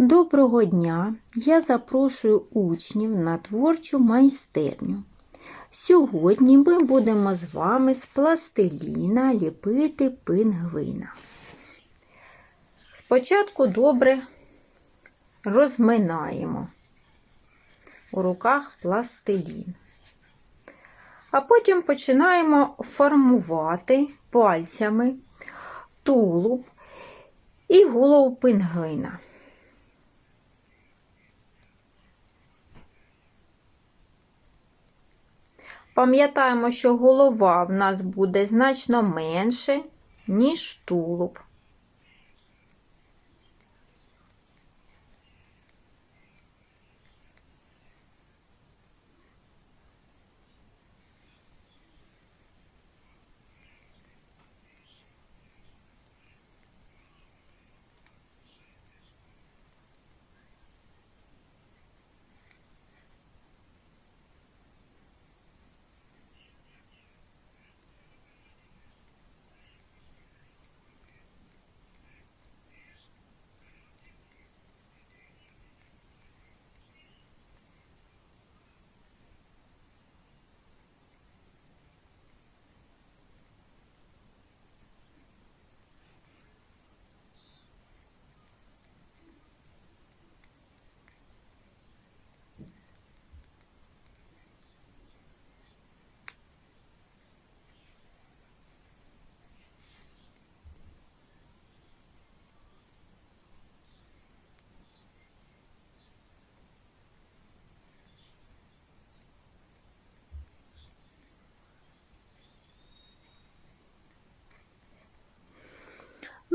Доброго дня! Я запрошую учнів на творчу майстерню. Сьогодні ми будемо з вами з пластиліна ліпити пингвина. Спочатку добре розминаємо у руках пластилін. А потім починаємо формувати пальцями тулуб і голову пингвина. Пам'ятаємо, що голова в нас буде значно менше, ніж тулуб.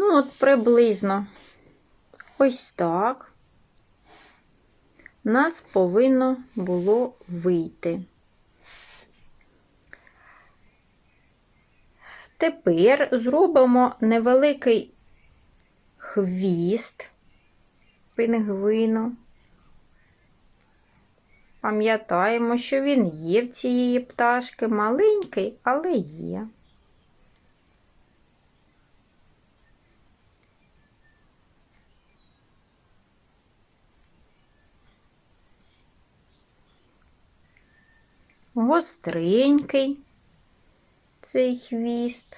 Ну, от приблизно ось так нас повинно було вийти. Тепер зробимо невеликий хвіст пингвину. Пам'ятаємо, що він є в цієї пташки маленький, але є. Гостренький цей хвіст.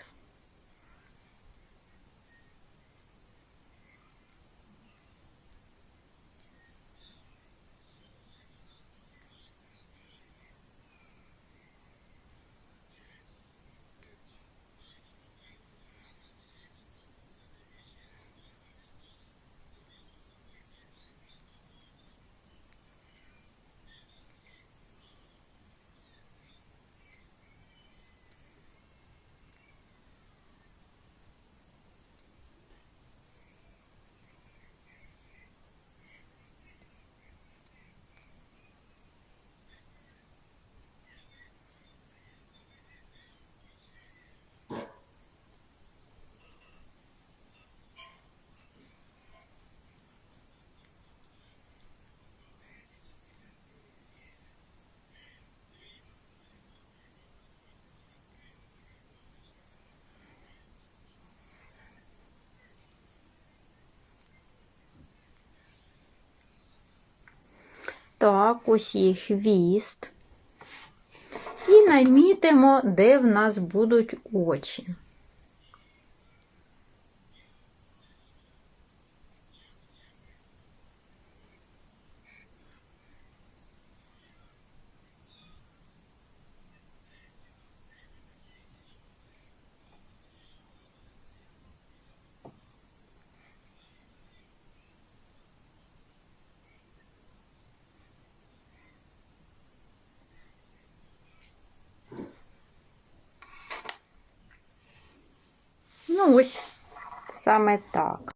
Так, ось є хвіст. І намітимо, де в нас будуть очі. Ну, ось саме так.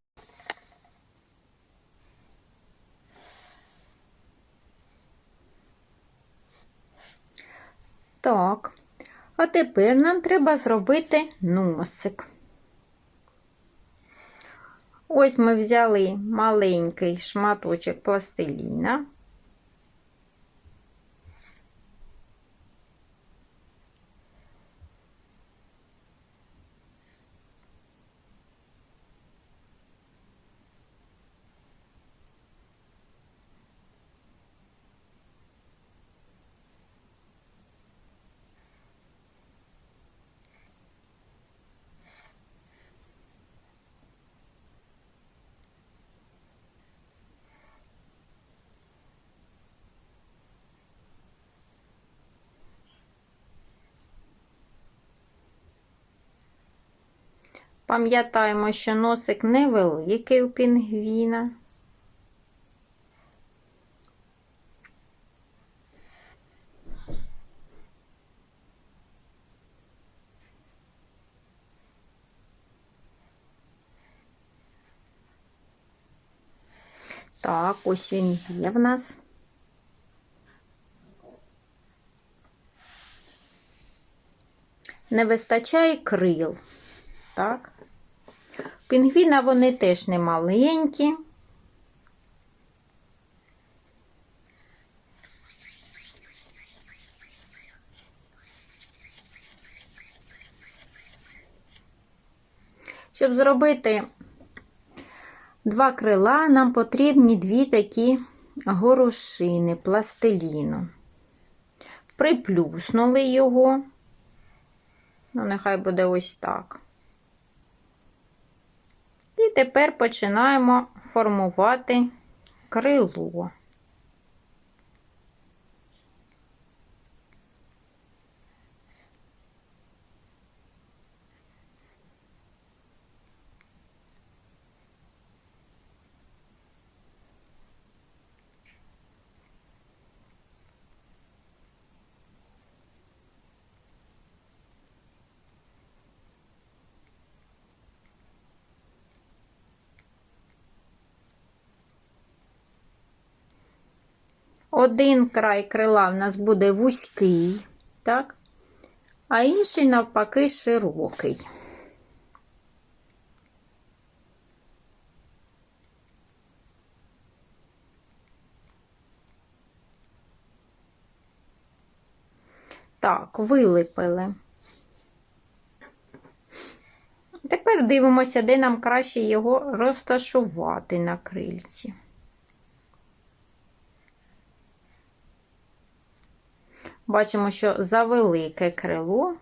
Так, а тепер нам треба зробити носик. Ось ми взяли маленький шматочок пластиліна. Пам'ятаємо, що носик невеликий у пінгвіна. Так, ось він є в нас. Не вистачає крил. Так. Пінгвіна вони теж не маленькі. Щоб зробити два крила, нам потрібні дві такі горошини пластиліну. Приплюснули його. Ну, нехай буде ось так. І тепер починаємо формувати крило. Один край крила в нас буде вузький, так? а інший, навпаки, широкий. Так, вилипили. Тепер дивимося, де нам краще його розташувати на крильці. Бачимо, що за велике крило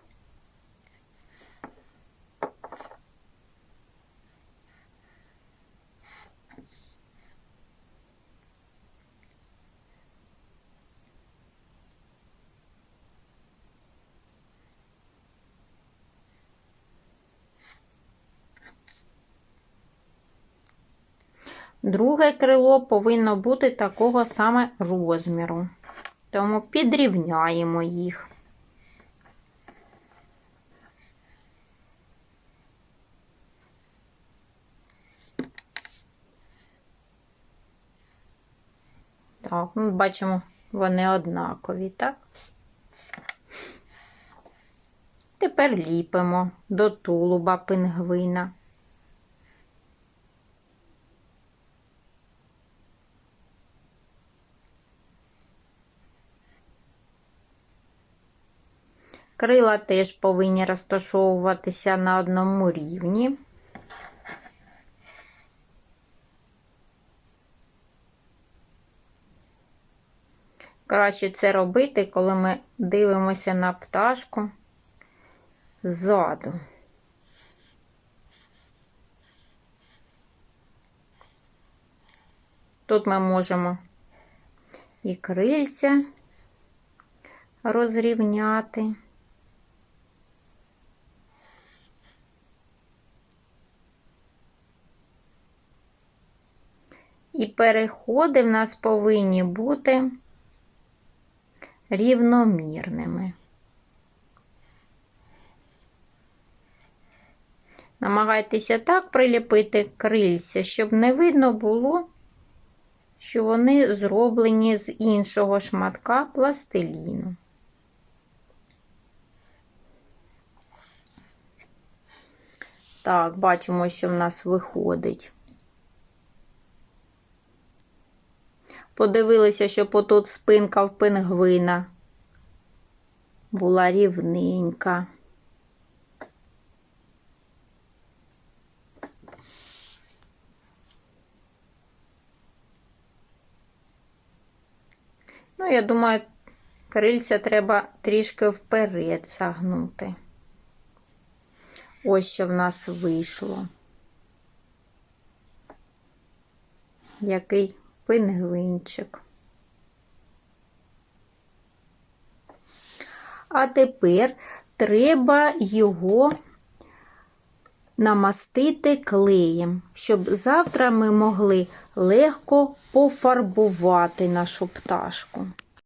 Друге крило повинно бути такого саме розміру. Тому підрівняємо їх. Так, ми бачимо, вони однакові, так? Тепер ліпимо до тулуба пингвина. Крила теж повинні розташовуватися на одному рівні. Краще це робити, коли ми дивимося на пташку ззаду. Тут ми можемо і крильця розрівняти. І переходи в нас повинні бути рівномірними. Намагайтеся так приліпити крильця, щоб не видно було, що вони зроблені з іншого шматка пластиліну. Так, бачимо, що в нас виходить. Подивилися, щоб отут спинка в пингвина була рівненька. Ну, я думаю, крильця треба трішки вперед загнути. Ось що в нас вийшло. Який пингвинчик. А тепер треба його намастити клеєм, щоб завтра ми могли легко пофарбувати нашу пташку.